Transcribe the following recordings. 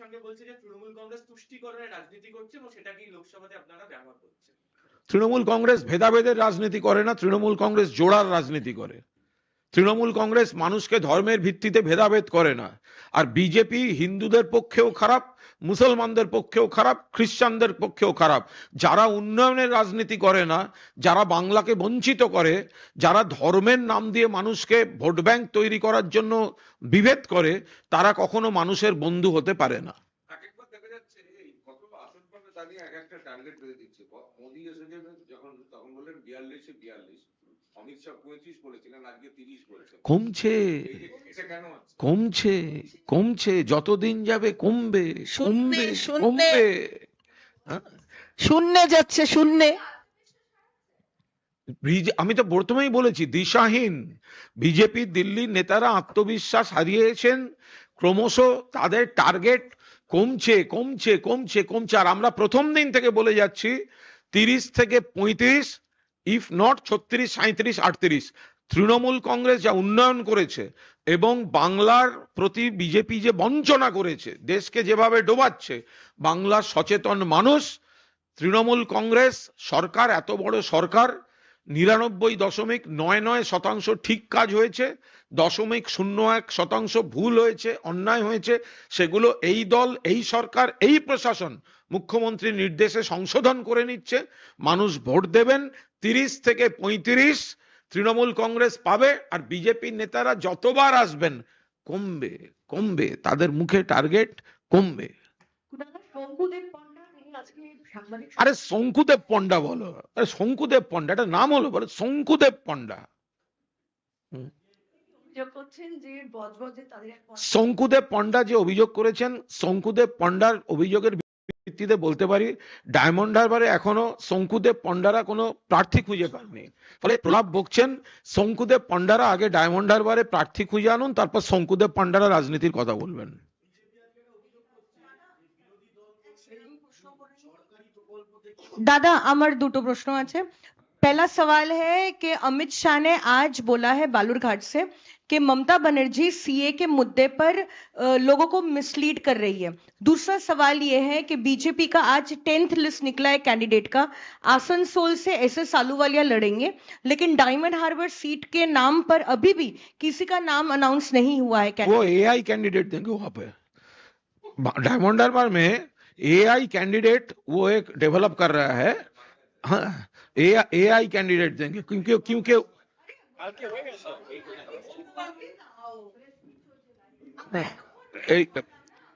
সঙ্গে বলছে যে তৃণমূল কংগ্রেস তুষ্টিকরণের রাজনীতি করছে এবং সেটাকেই লোকসভাতে আপনারা ব্যবহার করছেন। তৃণমূল কংগ্রেস ভেদাভেদের রাজনীতি করে না, তৃণমূল কংগ্রেস জোড়ার রাজনীতি করে। তৃণমূল কংগ্রেস মানুষকে ধর্মের ভিত্তিতে ভেদাভেদ করে না। আর বিজেপি হিন্দুদের পক্ষেও খারাপ, মুসলমানদের পক্ষেও খারাপ, খ্রিস্টানদের পক্ষেও খারাপ। যারা উন্নয়নের রাজনীতি করে না, যারা বাংলাকে বঞ্চিত করে, যারা ধর্মের নাম দিয়ে মানুষকে ভোট ব্যাংক তৈরি করার জন্য বিভেদ করে, তারা কখনো মানুষের বন্ধু হতে পারে না। টার্গেট দিচ্ছে। যখন, তখন বললেন বিয়াল্লিশে বিয়াল্লিশ। অমিত শাহ পঁয়ত্রিশ বলেছিলেন আজকে তিরিশ বলেছেন। কমছে। কমছে কমছে যতদিন যাবে কমবে কমবে কমবে। হ্যাঁ? শূন্যে যাচ্ছে শূন্যে। আমি তো প্রথমেই বলেছি দিশাহীন। বিজেপি দিল্লির নেতারা আত্মবিশ্বাস হারিয়েছেন ক্রমশ তাদের টার্গেট কমছে কমছে কমছে কমছে। আর আমরা প্রথম দিন থেকে বলে যাচ্ছি তিরিশ থেকে পঁয়ত্রিশ ইফ নট ছত্রিশ সাঁত্রিশ আটত্রিশ। তৃণমূল কংগ্রেস যা উন্নয়ন করেছে এবং বাংলার প্রতি বিজেপি যে বঞ্চনা করেছে, দেশকে যেভাবে ডোবাচ্ছে, বাংলার সচেতন মানুষ, তৃণমূল কংগ্রেস, সরকার, এত বড় সরকার, নিরানব্বই দশমিক নয় নয় শতাংশ ঠিক কাজ হয়েছে, দশমিক শূন্য এক শতাংশ ভুল হয়েছে, অন্যায় হয়েছে, সেগুলো এই দল, এই সরকার, এই প্রশাসন মুখ্যমন্ত্রীর নির্দেশে সংশোধন করে নিচ্ছে। মানুষ ভোট দেবেন তিরিশ থেকে পঁয়ত্রিশ তৃণমূল কংগ্রেস পাবে আর বিজেপির নেতারা যতবার আসবেন কমবে কমবে। তাদের মুখে টার্গেট কমবে। আরে শঙ্কুদেব পণ্ডা বলো। আরে শঙ্কুদেব পণ্ডা এটা নাম হলো বলো। শঙ্কুদেব পণ্ডা। শঙ্কুদেব পণ্ডা যে অভিযোগ করেছেন শঙ্কুদেব পণ্ডার অভিযোগের ভিত্তিতে বলতে পারি, ডায়মন্ড হারবারে এখনও শঙ্কুদেব পন্ডারা কোনো প্রার্থী খুঁজে পাননি। ফলে প্রলাপ বকছেন, শঙ্কুদেব পন্ডারা আগে ডায়মন্ড হারবারে প্রার্থী খুঁজে আনুন, তারপর শঙ্কুদেব পন্ডারা রাজনীতির কথা বলবেন। দাদা, আমার দুটো প্রশ্ন আছে। पहला सवाल है कि अमित शाह ने आज बोला है बालूरघाट से कि ममता बनर्जी सीए के मुद्दे पर लोगों को मिसलीड कर रही है। दूसरा सवाल यह है कि बीजेपी का आज टेंथ लिस्ट निकला है कैंडिडेट का। आसनसोल से एस एस आलूवालिया लड़ेंगे लेकिन डायमंड हार्बर सीट के नाम पर अभी भी किसी का नाम अनाउंस नहीं हुआ है वो एआई कैंडिडेट देंगे वहाँ पे। डायमंड हार्बर में एआई कैंडिडेट वो एक डेवलप कर रहा है। हाँ एआई कैंडिडेट देंगे क्योंकि क्योंकि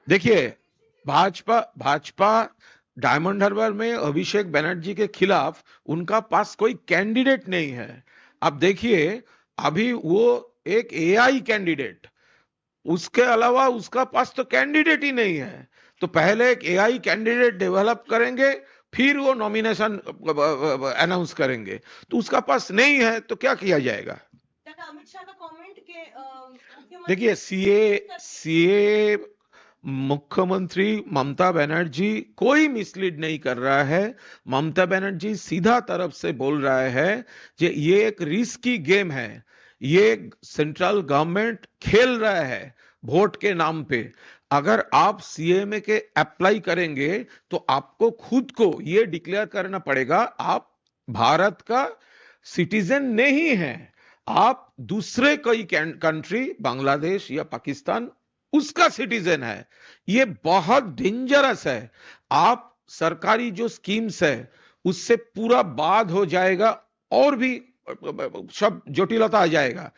देखिए, भाजपा भाजपा डायमंड हार्बर में अभिषेक बनर्जी के खिलाफ उनका पास कोई कैंडिडेट नहीं है। अब देखिए, अभी वो एक एआई कैंडिडेट, उसके अलावा उसका पास तो कैंडिडेट ही नहीं है। तो पहले एक एआई कैंडिडेट डेवलप करेंगे फिर वो नॉमिनेशन अनाउंस करेंगे। तो उसका पास नहीं है तो क्या किया जाएगा? देखिए सीए सीए मुख्यमंत्री ममता बनर्जी कोई मिसलीड नहीं कर रहा है। ममता बनर्जी सीधा तरफ़ से बोल रहा है कि ये एक रिस्की गेम है। ये सेंट्रल गवर्नमेंट खेल रहा है वोट के नाम पे। अगर आप सीएमए के अप्लाई करेंगे तो आपको खुद को ये डिक्लेयर करना पड़ेगा, आप भारत का सिटीजन नहीं है। आप दूसरे कोई कंट्री बांग्लादेश या पाकिस्तान उसका सिटीजन है। ये बहुत डेंजरस है। आप सरकारी जो स्कीम्स है, उससे पूरा बाद हो जाएगा और भी, सब जटिलता आ जाएगा।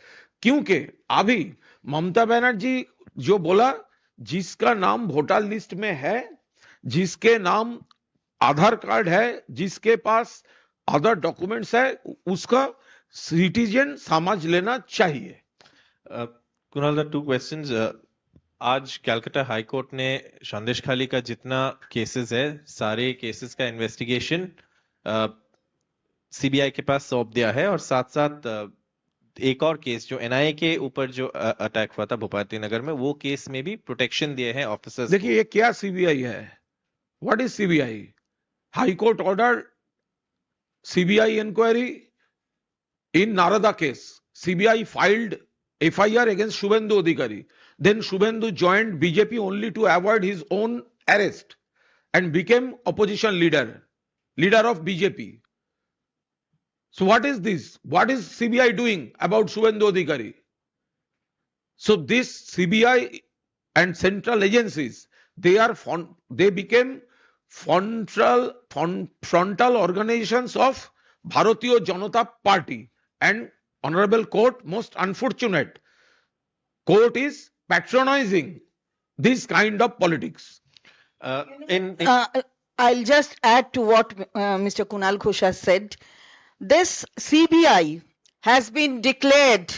क्योंकि अभी ममता बनर्जी जो बोला जिसका नाम वोटर लिस्ट में है जिसके नाम आधार कार्ड है जिसके पास अदर डॉक्यूमेंट्स है उसका सिटीजन समझ लेना चाहिए two questions. Uh, आज कैलकाटा हाई कोर्ट ने संदेश खाली का जितना केसेस है सारे केसेस का इन्वेस्टिगेशन सीबीआई के पास सौंप दिया है और साथ साथ uh, एक और केस जो एनआईए के ऊपर जो अटैक हुआ था भूपाती नगर में वो केस में भी प्रोटेक्शन दिए हैं ऑफिसर्स देखिए ये क्या सीबीआई है? What is CBI high court order CBI inquiry in Narada case CBI filed FIR against Suvendu Adhikari then Suvendu joined BJP only to avoid his own arrest and became opposition leader leader of BJP So what is this? What is CBI doing about Shubhendu Adhikari? So this CBI and central agencies, they are they became frontal frontal organizations of Bharatiya Janata Party and honorable court most unfortunate court is patronizing this kind of politics Uh, in, in Uh, I'll just add to what uh, Mr. Kunal Ghosh has said. This CBI has been declared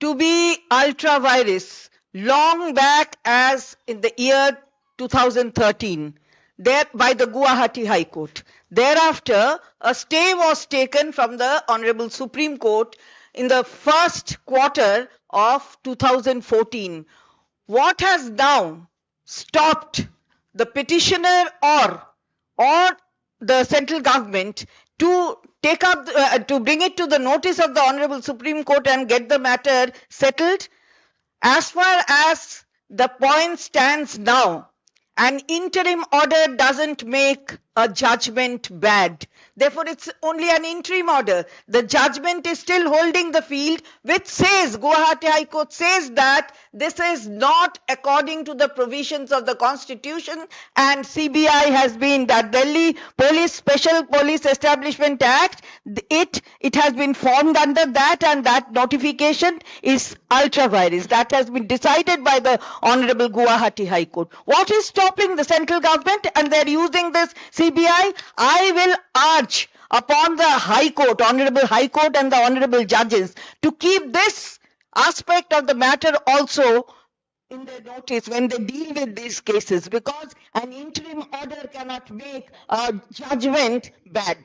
to be ultra virus long back as in the year 2013 there by the Guwahati High Court. Thereafter, a stay was taken from the Honorable Supreme Court in the first quarter of 2014. What has now stopped the petitioner or or the central government to take up uh, to bring it to the notice of the honorable supreme court and get the matter settled as far as the point stands now an interim order doesn't make a judgment bad therefore it's only an interim order. The judgment is still holding the field which says guwahati high court says that this is not according to the provisions of the constitution and cbi has been that delhi police special police establishment act it it has been formed under that and that notification is ultra virus that has been decided by the honorable guwahati high court. What is stopping the central government and they're using this cbi i will urge upon the high court honorable high court and the honorable judges to keep this aspect of the matter also in their notice when they deal with these cases because an interim order cannot make a judgment bad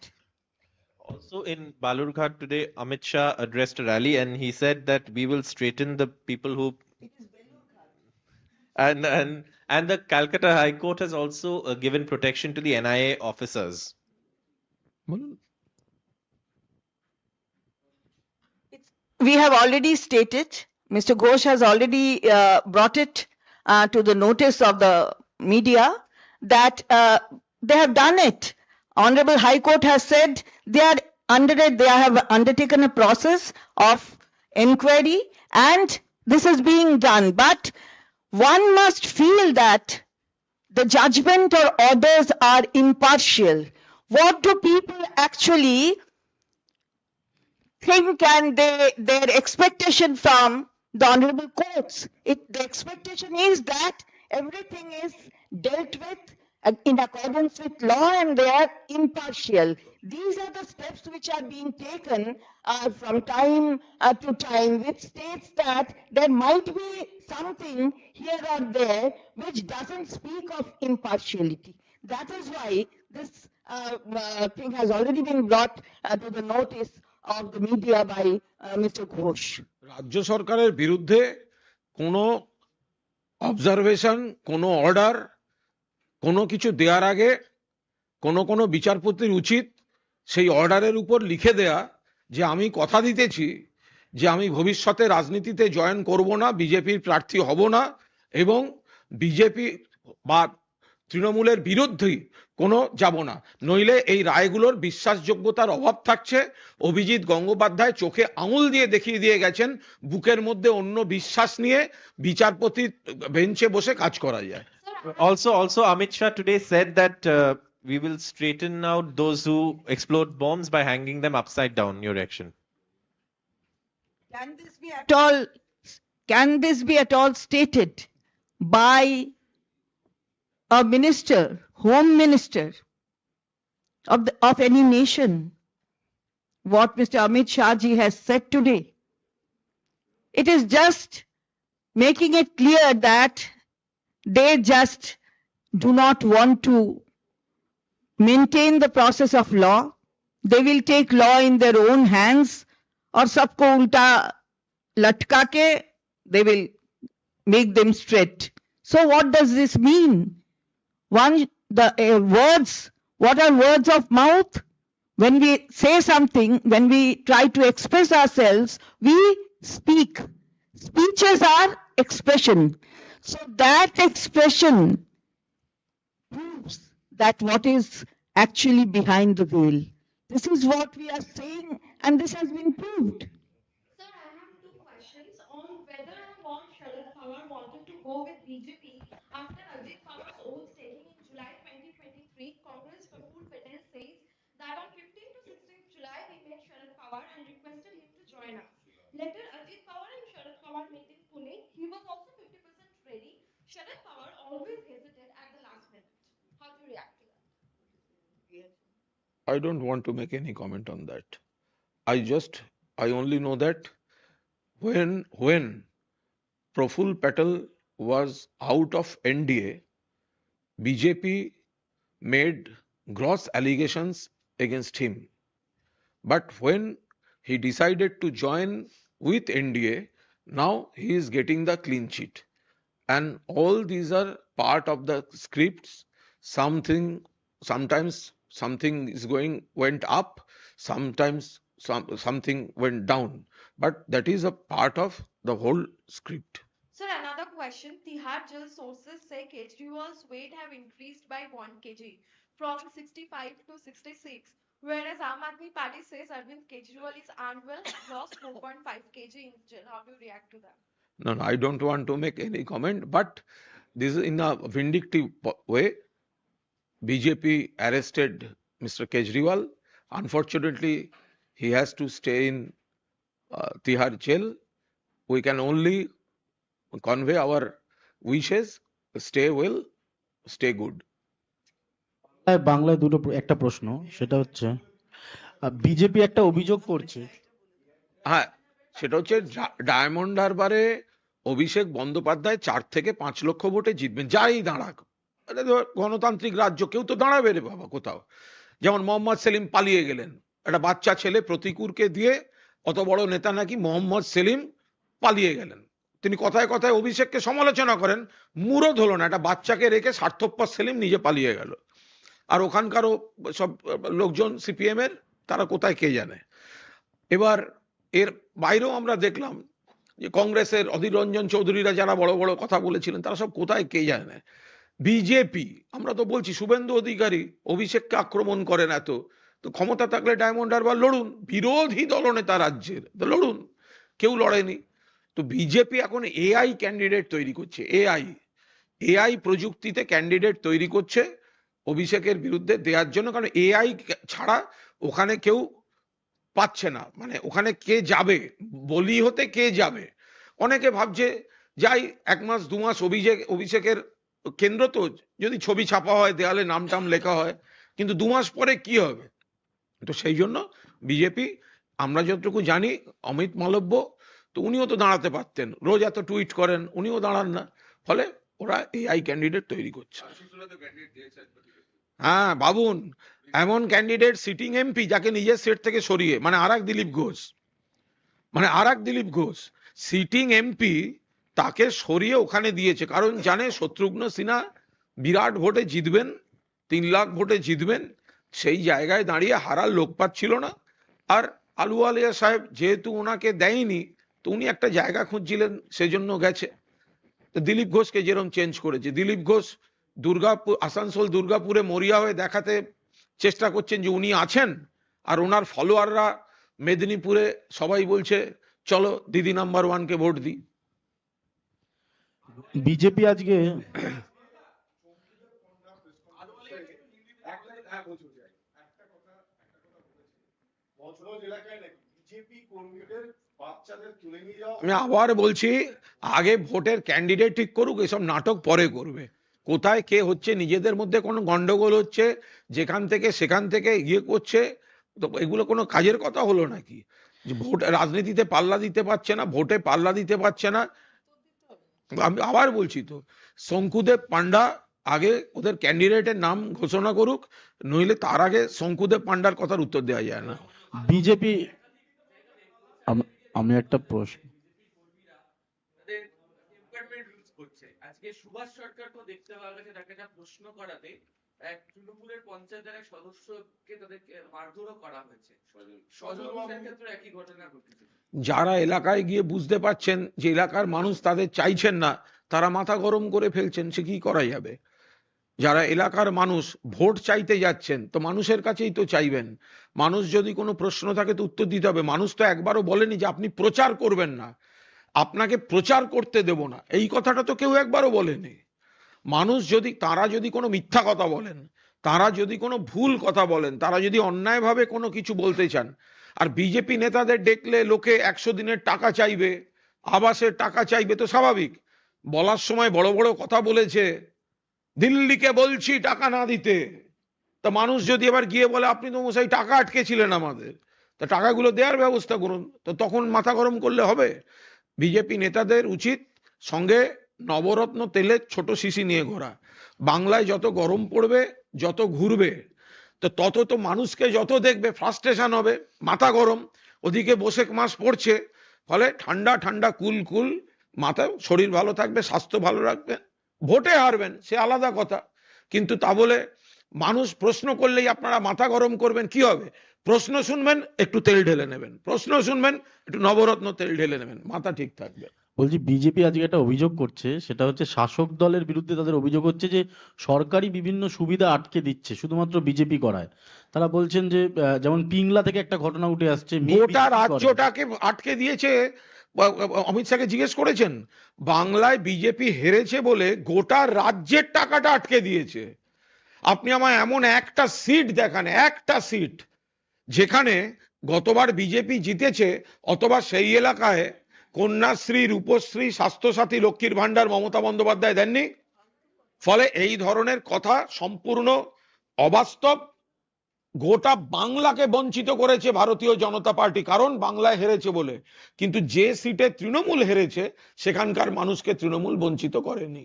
Also in Balurghat today, Amit Shah addressed a rally and he said that we will straighten the people who. And and and the Calcutta High Court has also uh, given protection to the NIA officers. we have already stated, Mr. Ghosh has already uh, brought it uh, to the notice of the media that uh, they have done it. Honorable High Court has said they are under it, they have undertaken a process of inquiry and this is being done. But one must feel that the judgment or orders are impartial. What do people actually think and they their expectation from the honorable courts it the expectation is that everything is dealt with in accordance with law and they are impartial these are the steps which are being taken uh, from time uh, to time which states that there might be something here or there which doesn't speak of impartiality that is why this uh, uh, thing has already been brought uh, to the notice of the media by uh, Mr. Ghosh. রাজ্য সরকারের বিরুদ্ধে কোনো observation কোনো order কোনো কিছু দেওয়ার আগে কোনো কোনো বিচারপতির উচিত সেই অর্ডারের উপর লিখে দেয়া যে আমি কথা দিতেছি যে আমি ভবিষ্যতে রাজনীতিতে জয়েন করব না, বিজেপির প্রার্থী হব না এবং বিজেপি বা তৃণমূলের বিরুদ্ধেই কোনো যাব না। নইলে এই রায়গুলোর বিশ্বাসযোগ্যতার অভাব থাকছে। অভিজিৎ গঙ্গোপাধ্যায় চোখে আঙুল দিয়ে দেখিয়ে দিয়ে গেছেন, বুকের মধ্যে অন্য বিশ্বাস নিয়ে বিচারপতির বেঞ্চে বসে কাজ করা যায়। Also, also Amit Shah today said that uh, we will straighten out those who explode bombs by hanging them upside down. Your reaction? Can this be at all, can this be at all stated by a minister, home minister of, the, of any nation? What Mr. Amit Shah ji has said today. It is just making it clear that they just do not want to maintain the process of law. They will take law in their own hands और सबको उल्टा लटका के they will make them straight. So what does this mean? One, the uh, words, what are words of mouth? When we say something, when we try to express ourselves, we speak. Speeches are expression. So that expression proves that what is actually behind the veil. This is what we are saying, and this has been proved. Sir, I have two questions on whether and what Sharad Pawar wanted to go with BJP after Ajit Pawar's oath taking in July 2023. Congress Praful Patel says that on 15th to 16th July we met Sharad Pawar and requested him to join us. Later, Ajit Pawar and Sharad Pawar met in Pune. He was also 50% ready. Sharad Pawar always hesitated at the last minute. How do you react to that? I don't want to make any comment on that. I just, I only know that when, when Proful Patel was out of NDA, BJP made gross allegations against him. But when he decided to join with NDA, now he is getting the clean sheet. And all these are part of the scripts. Something, sometimes something is going, went up, sometimes some, something went down. But that is a part of the whole script. Sir, another question. Tihar jail sources say Kejriwal's weight have increased by 1 kg from 65 to 66, whereas Aam Aadmi Party says Arvind Kejriwal is unwell lost 4.5 kg in jail. How do you react to that? No, no, I don't want to make any comment, but this is in a vindictive way. BJP arrested Mr. Kejriwal. Unfortunately, he has to stay in uh, Tihar jail. We can only convey our wishes, stay well, stay good. বাংলায় দুটো একটা প্রশ্ন সেটা হচ্ছে BJP একটা অভিযোগ করছে হ্যাঁ সেটা হচ্ছে ডায়মন্ড হারবারে অভিষেক বন্দ্যোপাধ্যায় চার থেকে পাঁচ লক্ষ ভোটে জিতবেন যাই দাঁড়াক গণতান্ত্রিক রাজ্য, কেউ তো দাঁড়াবে রে বাবা কোথাও। যেমন মোহাম্মদ সেলিম পালিয়ে গেলেন। একটা বাচ্চা ছেলে প্রতিকুরকে দিয়ে অত বড় নেতা নাকি মোহাম্মদ সেলিম পালিয়ে গেলেন। তিনি কথায় কথায় অভিষেককে সমালোচনা করেন, মুরদ হলো না, একটা বাচ্চাকে রেখে স্বার্থপর সেলিম নিজে পালিয়ে গেল। আর ওখানকারও সব লোকজন সিপিএম এর তারা কোথায় কে জানে। এবার এর বাইরেও আমরা দেখলাম যে কংগ্রেসের অধীর রঞ্জন চৌধুরীরা যারা বড় বড় কথা বলেছিলেন, তারা সব কোথায় কে জানে। বিজেপি, আমরা তো বলছি শুভেন্দু অধিকারী অভিষেককে আক্রমণ করেন এত, তো ক্ষমতা থাকলে ডায়মন্ড হারবার লড়ুন, বিরোধী দলনেতা রাজ্যের, তো লড়ুন, কেউ লড়েনি। তো বিজেপি এখন এআই ক্যান্ডিডেট তৈরি করছে, এআই এআই প্রযুক্তিতে ক্যান্ডিডেট তৈরি করছে অভিষেকের বিরুদ্ধে দেওয়ার জন্য, কারণ এআই ছাড়া ওখানে কেউ পাচ্ছে না মানে ওখানে কে যাবে, বলি হতে কে যাবে? অনেকে ভাবছে, যাই, এক মাস, দু মাস অভিষেক, অভিষেকের কেন্দ্র তো যদি ছবি ছাপা হয়, দেয়ালে নাম টাম লেখা হয়, কিন্তু দু মাস পরে কি হবে? তো সেই জন্য বিজেপি, আমরা যতটুকু জানি, অমিত মালব্য, তো উনিও তো দাঁড়াতে পারতেন। রোজ এত টুইট করেন, উনিও দাঁড়ান না। ফলে ওরা এআই ক্যান্ডিডেট তৈরি করছে। হ্যাঁ বাবুন এমন ক্যান্ডিডেট সিটিং এমপি যাকে নিজের সেট থেকে সরিয়ে মানে আর দিলীপ ঘোষ মানে আর দিলীপ ঘোষ সিটিং এমপি তাকে সরিয়ে ওখানে দিয়েছে। কারণ জানে শত্রুঘ্ন সিনহা বিরাট ভোটে জিতবেন, তিন লাখ ভোটে জিতবেন, সেই জায়গায় দাঁড়িয়ে হারার লোক পাচ্ছিল না। আর আলুওয়ালিয়া সাহেব যেহেতু ওনাকে দেয়নি, তো উনি একটা জায়গা খুঁজছিলেন, সেজন্য গেছে। দিলীপ ঘোষকে যেরকম চেঞ্জ করেছে। দিলীপ ঘোষ দুর্গাপুর, আসানসোল দুর্গাপুরে মরিয়া হয়ে দেখাতে চেষ্টা করছেন যে উনি আছেন, আর ওনার ফলোয়াররা মেদিনীপুরে সবাই বলছে, চলো দিদি নাম্বার ওয়ানকে ভোট দিই বিজেপি আজকে হ্যাঁ, বলছি, বলছি। বজবজ এলাকায় নাকি বিজেপি কর্মীদের বাচ্চাদের তুলে নিয়ে যাওয়া আমি আবার বলছি, আগে ভোটের ক্যান্ডিডেট ঠিক করুক, এসব নাটক পরে করবে। কোথায় কে হচ্ছে, নিজেদের মধ্যে কোনো গন্ডগোল হচ্ছে, যেখান থেকে সেখান থেকে ইয়ে করছে, তো এগুলো কোনো কাজের কথা হলো নাকি? ভোট রাজনীতিতে পাল্লা দিতে পারছে না, ভোটে পাল্লা দিতে পারছে না আমি আবার বলছি তো শঙ্কুদেব পান্ডা আগে ওদের ক্যান্ডিডেটের নাম ঘোষণা করুক নইলে তার আগে শঙ্কুদেব পান্ডার কথার উত্তর দেওয়া যায় না। বিজেপি আমি একটা প্রশ্ন। আজকে সুভাষ সরকার তো দেখতে পাওয়া গেছে তাকে একটা প্রশ্ন করাতে। এক তৃণমূলের পঞ্চায়েতের এক সদস্যকে তাদেরকে মারধরও করা হয়েছে। সজল ক্ষেত্রে একই ঘটনা ঘটেছে। যারা এলাকায় গিয়ে বুঝতে পারছেন যে এলাকার মানুষ তাদের চাইছেন না তারা মাথা গরম করে ফেলছেন সে কি করা যাবে? যারা এলাকার মানুষ ভোট চাইতে যাচ্ছেন তো মানুষের কাছেই তো চাইবেন। মানুষ যদি কোনো প্রশ্ন থাকে তো উত্তর দিতে হবে। মানুষ তো একবারও বলেনি যে আপনি প্রচার করবেন না। আপনাকে প্রচার করতে দেব না। এই কথাটা তো কেউ একবারও বলেনি। মানুষ যদি, তারা যদি কোনো মিথ্যা কথা বলেন, তারা যদি কোনো ভুল কথা বলেন, তারা যদি অন্যায়ভাবে কোনো কিছু বলতে চান, আর বিজেপি নেতাদের দেখলে লোকে একশো দিনের টাকা চাইবে, আবাসের টাকা চাইবে তো স্বাভাবিক। বলার সময় বড় বড় কথা বলেছে, দিল্লিকে বলছি টাকা না দিতে। তা মানুষ যদি এবার গিয়ে বলে, আপনি তো মশাই টাকা আটকেছিলেন আমাদের, তা টাকাগুলো দেওয়ার ব্যবস্থা করুন। তো তখন মাথা গরম করলে হবে। বিজেপি নেতাদের উচিত সঙ্গে নবরত্ন তেলের ছোট শিশি নিয়ে ঘোরা। বাংলায় যত গরম পড়বে, যত ঘুরবে, তো তত তো মানুষকে যত দেখবে ফ্রাস্ট্রেশন হবে, মাথা গরম। ওদিকে বসে মাস পড়ছে, ফলে ঠান্ডা ঠান্ডা, কুল কুল, মাথা, শরীর ভালো থাকবে, স্বাস্থ্য ভালো রাখবে, ভোটে হারবেন, সে আলাদা কথা। কিন্তু তা বলে মানুষ প্রশ্ন করলেই আপনারা মাথা গরম করবেন, কি হবে? প্রশ্ন শুনবেন, একটু তেল ঢেলে নেবেন। প্রশ্ন শুনবেন, একটু নবরত্ন তেল ঢেলে নেবেন, মাথা ঠিক থাকবে। বলছি বিজেপি আজকে একটা অভিযোগ করছে সেটা হচ্ছে শাসক দলের বিরুদ্ধে তাদের অভিযোগ হচ্ছে যে সরকারি বিভিন্ন সুবিধা আটকে দিচ্ছে শুধুমাত্র বিজেপি করায়। তারা বলছেন যে যেমন পিংলা থেকে একটা ঘটনা উঠে আসছে গোটা রাজ্যটাকে আটকে দিয়েছে অমিত শাহকে জিজ্ঞেস করেছেন বাংলায় বিজেপি হেরেছে বলে গোটা রাজ্যের টাকাটা আটকে দিয়েছে। আপনি আমায় এমন একটা সিট দেখান একটা সিট যেখানে গতবার বিজেপি জিতেছে অথবা সেই এলাকায় কন্যাশ্রী, রূপশ্রী, স্বাস্থ্যসাথী, লক্ষ্মীর ভান্ডার মমতা বন্দ্যোপাধ্যায় দেননি। ফলে এই ধরনের কথা সম্পূর্ণ অবাস্তব। গোটা বাংলাকে বঞ্চিত করেছে ভারতীয় জনতা পার্টি। কারণ বাংলায় হেরেছে বলে। কিন্তু যে সিটে তৃণমূল হেরেছে, সেখানকার মানুষকে তৃণমূল বঞ্চিত করেনি।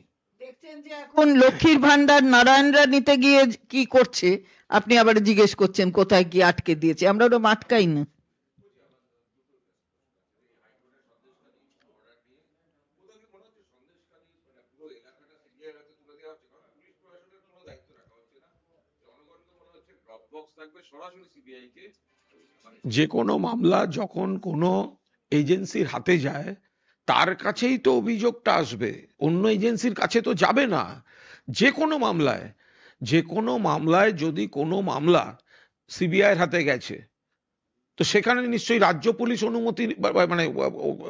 এখন লক্ষ্মীর ভান্ডার নারায়ণরা নিতে গিয়ে কি করছে? আপনি আবার জিজ্ঞেস করছেন, কোথায় কি আটকে দিয়েছে? আমরা ওটা আটকাই না কোথাও কি মনে হচ্ছে সন্দেশখালী মানে পুরো এলাকাটা সিবিআই হাতে তুলে দেওয়া হচ্ছে কারণ পুলিশ প্রশাসনের কোনো দায়িত্ব রাখা হচ্ছে না জনগণকে মনে হচ্ছে ড্রপ বক্স থাকবে সরাসরি সিবিআই কে মানে যে কোনো মামলা যখন কোনো এজেন্সির হাতে যায়, তার কাছেই তো অভিযোগটা আসবে। অন্য এজেন্সির কাছে তো যাবে না। যে কোনো মামলায়, যে কোনো মামলায় যদি কোনো মামলা সিবিআইয়ের হাতে গেছে, তো সেখানে নিশ্চয়ই রাজ্য পুলিশ অনুমতি মানে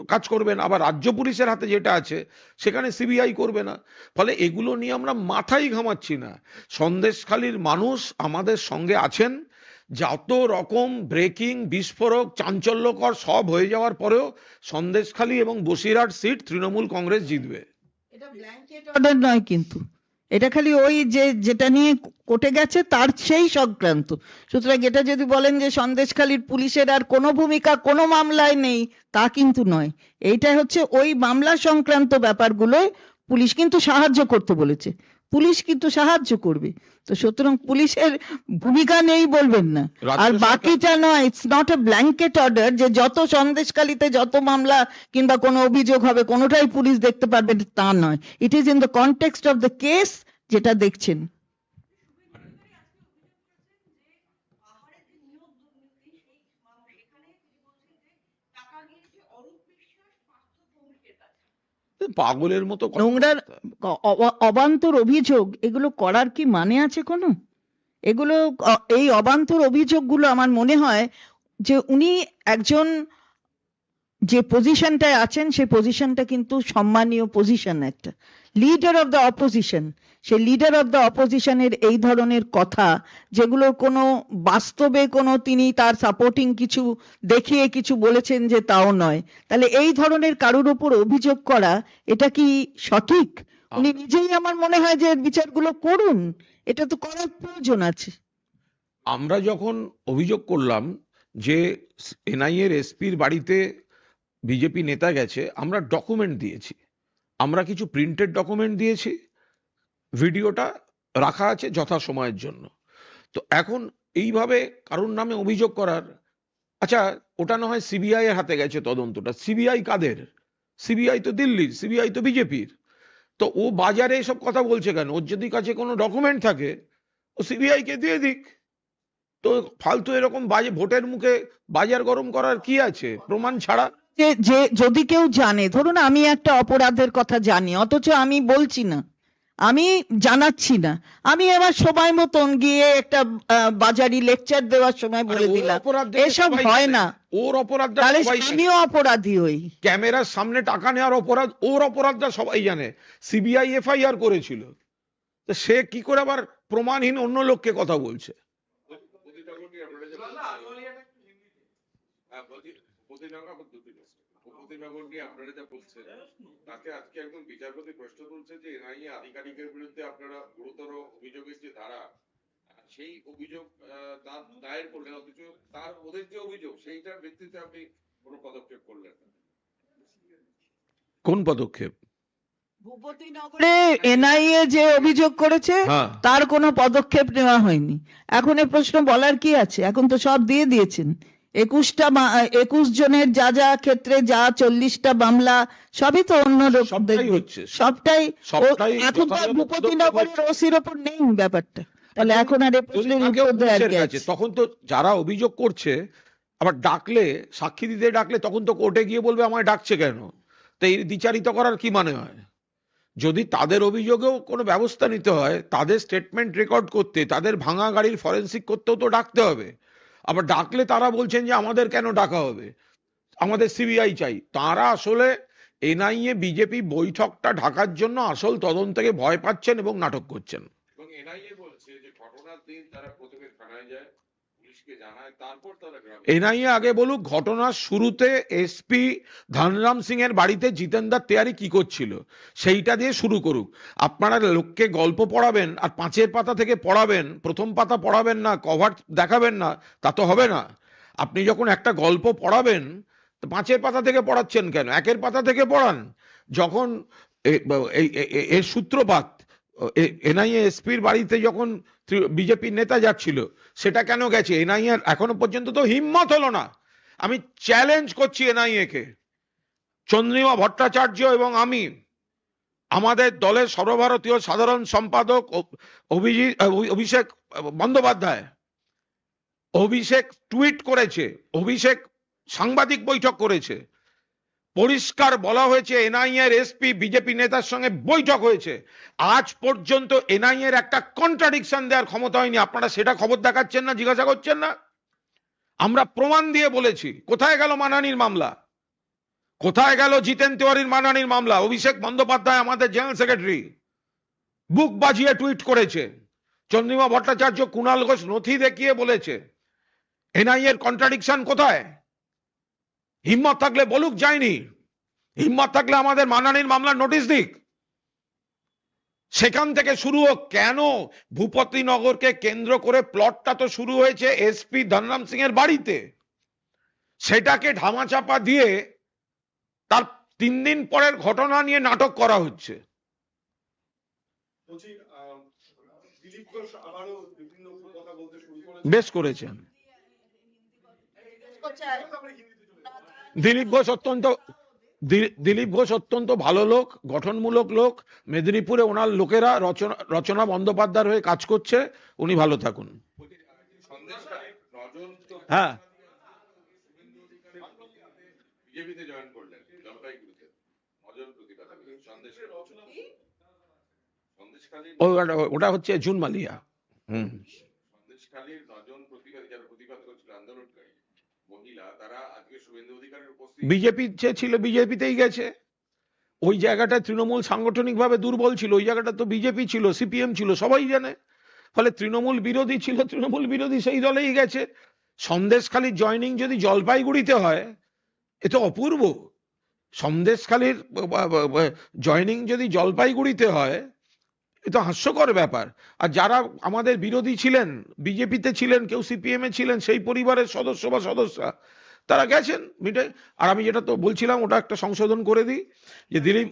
কাজ করবে না। আবার রাজ্য পুলিশের হাতে যেটা আছে, সেখানে সিবিআই করবে না। ফলে এগুলো নিয়ে আমরা মাথাই ঘামাচ্ছি না। সন্দেশখালীর মানুষ আমাদের সঙ্গে আছেন। যত রকম ব্রেকিং বিস্ফোরক চাঞ্চল্যকর সব হয়ে যাওয়ার পরেও সন্দেশখালী এবং বসিরহাট সিট তৃণমূল কংগ্রেস জিতবে। এটা ব্ল্যাঙ্কেট অর্ডার নয় কিন্তু। এটা খালি ওই যে যেটা নিয়ে কোর্টে গেছে তার সেই সংক্রান্ত। সুতরাং এটা যদি বলেন যে সন্দেশখালীর পুলিশের আর কোনো ভূমিকা কোনো মামলায় নেই তা কিন্তু নয়। এইটা হচ্ছে ওই মামলা সংক্রান্ত ব্যাপারগুলোয় পুলিশ কিন্তু সাহায্য করতে বলেছে। পুলিশ কিন্তু সাহায্য করবে। তো সুতরাং পুলিশের ভূমিকা নেই বলবেন না। আর বাকিটা নয় it's not a blanket order যে যত সন্দেশকালীতে যত মামলা কিংবা কোনো অভিযোগ হবে কোনোটাই পুলিশ দেখতে পারবে তা নয়। It is in the context of the case যেটা দেখছেন। পাগলের মতো নোংরার অবান্তর অভিযোগ এগুলো করার কি মানে আছে কোনো? এগুলো এই অবান্তর অভিযোগগুলো আমার মনে হয় যে উনি একজন যে পজিশনটায় আছেন সেই পজিশনটা কিন্তু সম্মানীয় পজিশন একটা। লিডার অফ দ্য অপোজিশন সেই লিডার অফ দ্য অপোজিশনের এই ধরনের কথা যেগুলোর কোনো বাস্তবে কোনো তিনি তার সাপোর্টিং কিছু দেখিয়ে কিছু বলেছেন যে তাও নয়। তাহলে এই ধরনের কারোর উপর অভিযোগ করা এটা কি সঠিক? উনি নিজেই আমার মনে হয় যে বিচারগুলো করুন এটা তো করার প্রয়োজন আছে। আমরা যখন অভিযোগ করলাম যে এনআইএ এর এসপির বাড়িতে বিজেপি নেতা গেছে আমরা ডকুমেন্ট দিয়েছি। আমরা কিছু প্রিন্টেড ডকুমেন্ট দিয়েছি, ভিডিওটা রাখা আছে যথা সময়ের জন্য। তো এখন এইভাবে কারোর নামে অভিযোগ করার আচ্ছা ওটা না হয় সিবিআই এর হাতে গেছে তদন্তটা সিবিআই কাদের? সিবিআই তো দিল্লির সিবিআই তো বিজেপির। তো ও বাজারে এসব কথা বলছে কেন? ওর যদি কাছে কোনো ডকুমেন্ট থাকে, ও ও সিবিআই কে দিয়ে দিক। তো ফালতু এরকম বাজে, ভোটের মুখে বাজার গরম করার কি আছে? প্রমাণ ছাড়া যে যে যদি কেউ জানে ধরুন আমি একটা অপরাধের কথা জানি অথচ আমি বলছি না আমি জানাচ্ছি না আমি এবার সময় মতন গিয়ে একটা বাজারি লেকচার দেওয়ার সময় বলে ওর দিলাম এসব হয় না। ওর অপরাধটা তাহলে আমিও অপরাধী হই। ক্যামেরার সামনে টাকা নেওয়ার অপরাধ ওর অপরাধটা সবাই জানে সিবিআই এফআইআর করেছিল। তো সে কি করে আবার প্রমাণহীন অন্য লোককে কথা বলছে? প্রতি আপনারা যে না, আলুয়ালিয়াটা একটু হিন্দিতে। বলছি, প্রতি ঠাকুর আমার দুটি প্রশ্ন। প্রতি ঠাকুর নিয়ে আপনারা যা বলছেন তাকে আজকে একজন বিচারপতি প্রশ্ন তুলছে যে এনআইএ আধিকারিকের বিরুদ্ধে আপনারা গুরুতর অভিযোগের যে ধারা সেই অভিযোগ দায়ের করলেন অথচ তার ওদের যে অভিযোগ সেইটার ভিত্তিতে আপনি কোনো পদক্ষেপ করলেন না কোন পদক্ষেপ ভূপতিনগরে এনআইএ যে অভিযোগ করেছে হ্যাঁ তার কোনো পদক্ষেপ নেওয়া হয়নি এখন এ প্রশ্ন বলার কি আছে এখন তো সব দিয়ে দিয়েছেন একুশটা একুশ জনের যা যা ক্ষেত্রে যা চল্লিশটা মামলা সবই তো অন্য সবটাই হচ্ছে। সবটাই এখন তো ভূপতিনগরের ওসির ওপর নেই ব্যাপারটা। তাহলে এখন আর? তখন তো যারা অভিযোগ করছে আবার ডাকলে সাক্ষী দিতে ডাকলে তখন তো কোর্টে গিয়ে বলবে আমায় ডাকছে কেন? তো এই দ্বিচারিত করার কি মানে হয়? যদি তাদের অভিযোগেও কোনো ব্যবস্থা নিতে হয় তাদের স্টেটমেন্ট রেকর্ড করতে তাদের ভাঙা গাড়ির ফরেন্সিক করতেও তো ডাকতে হবে। আবার ডাকলে তারা বলছেন যে আমাদের কেন ডাকা হবে? আমাদের সিবিআই চাই। তারা আসলে এনআইএ, বিজেপি বৈঠকটা ঢাকার জন্য আসল তদন্তকে ভয় পাচ্ছেন এবং নাটক করছেন। এবং এনআইএ বলছে যে ঘটনার দিন তারা প্রথমে থানায় যায়। এনআইএ আগে বলুক ঘটনার শুরুতে এসপি ধনরাম সিং এর বাড়িতে জিতেন্দার তেয়ারি কি করছিল সেইটা দিয়ে শুরু করুক। আপনারা লোককে গল্প পড়াবেন আর পাঁচের পাতা থেকে পড়াবেন প্রথম পাতা পড়াবেন না কভার দেখাবেন না তা তো হবে না। আপনি যখন একটা গল্প পড়াবেন তো পাঁচের পাতা থেকে পড়াচ্ছেন কেন? একের পাতা থেকে পড়ান। যখন এর সূত্রপাত এনআইএ এসপির বাড়িতে যখন বিজেপির নেতা যাচ্ছিল, সেটা কেন গেছে? এনআইএ এখনও পর্যন্ত তো হিম্মত হলো না। আমি চ্যালেঞ্জ করছি এনআইএ কে চন্দ্রিমা ভট্টাচার্য এবং আমি, আমাদের দলের সর্বভারতীয় সাধারণ সম্পাদক অভিজিৎ অভিষেক বন্দ্যোপাধ্যায়, অভিষেক টুইট করেছে, অভিষেক সাংবাদিক বৈঠক করেছে। পরিষ্কার বলা হয়েছে এনআইএ এর এসপি, বিজেপি নেতার সঙ্গে বৈঠক হয়েছে। আজ পর্যন্ত এনআইএ এর একটা কন্ট্রাডিকশন দেওয়ার ক্ষমতা হয়নি। আপনারা সেটা খবর দেখাচ্ছেন না, জিজ্ঞাসা করছেন না? আমরা প্রমাণ দিয়ে বলেছি, কোথায় গেল মানানির মামলা? কোথায় গেল জিতেন তিওয়ারির মানানির মামলা? অভিষেক বন্দ্যোপাধ্যায়, আমাদের জেনারেল সেক্রেটারি, বুক বাজিয়ে টুইট করেছে। চন্দ্রিমা ভট্টাচার্য, কুণাল ঘোষ নথি দেখিয়ে বলেছে এনআইএ এর কন্ট্রাডিকশন কোথায়? হিম্মত থাকলে বলুক যায়নি হিম্মত থাকলে আমাদের মানানির মামলার নোটিশ দিক সেখান থেকে শুরু হোক কেন ভূপতিনগরকে কেন্দ্র করে প্লটটা তো শুরু হয়েছে এসপি ধনরাম সিং এর বাড়িতে সেটাকে ঢামাচাপা দিয়ে তার তিন দিন পরের ঘটনা নিয়ে নাটক করা হচ্ছে বলছি আহ, দিলীপ ঘোষ আবারও বিভিন্ন কথা বলতে শুরু করেছে বেশ করেছেন তারপরে হিন্দিতে চলে যাব। দিলীপ ঘোষ অত্যন্ত দিলীপ ঘোষ অত্যন্ত ভালো লোক, গঠনমূলক লোক, মেদিনীপুরে ওনার লোকেরা রচনা রচনা বন্দ্যোপাধ্যায়ের হয়ে কাজ করছে, উনি ভালো থাকুন। হ্যাঁ। ওটা হচ্ছে জুন মালিয়া হুম সন্দেশখালীর নজন প্রতিবাদী যারা প্রতিবাদ করছিল আন্দোলনকারী মহিলা তারা আজকে শুভেন্দু অধিকারের উপস্থিত বিজেপি ছিল, বিজেপিতেই গেছে। ওই জায়গাটা তৃণমূল সাংগঠনিকভাবে দুর্বল ছিল, ওই জায়গাটা তো বিজেপি ছিল, সিপিএম ছিল, সবাই জানে। ফলে তৃণমূল বিরোধী ছিল, তৃণমূল বিরোধী সেই দলেই গেছে। সন্দেশখালীর জয়নিং যদি জলপাইগুড়িতে হয়, এ তো অপূর্ব। সন্দেশখালীর জয়নিং যদি জলপাইগুড়িতে হয় এ তো হাস্যকর ব্যাপার। আর যারা আমাদের বিরোধী ছিলেন, বিজেপিতে ছিলেন, কেউ সিপিএম এ ছিলেন, সেই পরিবারের সদস্য বা সদস্যা, তারা গেছেন মিটে। আর আমি যেটা তো বলছিলাম, ওটা একটা সংশোধন করে দিই, যে দিলীপ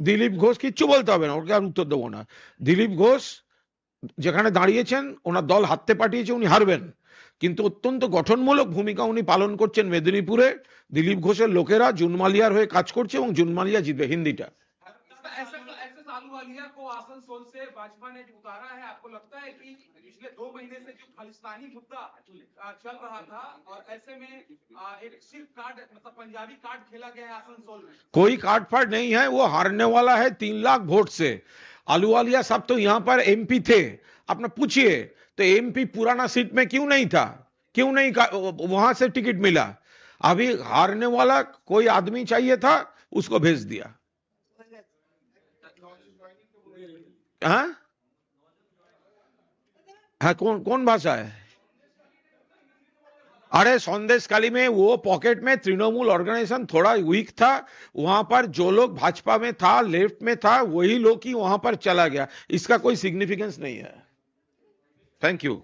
দিলীপ ঘোষ কিচ্ছু বলতে হবে না, ওকে আর উত্তর দেবো না। দিলীপ ঘোষ যেখানে দাঁড়িয়েছেন, ওনার দল হাততে পাঠিয়েছে, উনি হারবেন। কিন্তু অত্যন্ত গঠনমূলক ভূমিকা উনি পালন করছেন মেদিনীপুরে। দিলীপ ঘোষের লোকেরা জুনমালিয়ার হয়ে কাজ করছে এবং জুনমালিয়া জিতবে হিন্দিটা। हुआ को आसनसोल से भाजपा ने उतारा है, आपको लगता है कि पिछले दो महीने से जो खालिस्तानी मुद्दा चल रहा था और ऐसे में एक सिर्फ़ कार्ड मतलब पंजाबी कार्ड खेला गया है आसनसोल में? कोई काट फाट नहीं है, वो हारने वाला है तीन लाख वोट से। आलूवालिया साहब तो यहाँ पर एमपी थे। अपना पूछिए तो एमपी पुराना सीट में क्यों नहीं था? क्यों नहीं वहाँ से टिकट मिला? अभी हारने वाला कोई आदमी चाहिए था, उसको भेज दिया। हाँ? हाँ कौन कौन भाषा है? अरे, संदेश काली में वो पॉकेट में तृणमूल ऑर्गेनाइजेशन थोड़ा वीक था, वहाँ पर जो लोग भाजपा में था लेफ़्ट में था, वही लोग ही वहाँ पर चला गया। इसका कोई सिग्निफिकेंस नहीं है। Thank you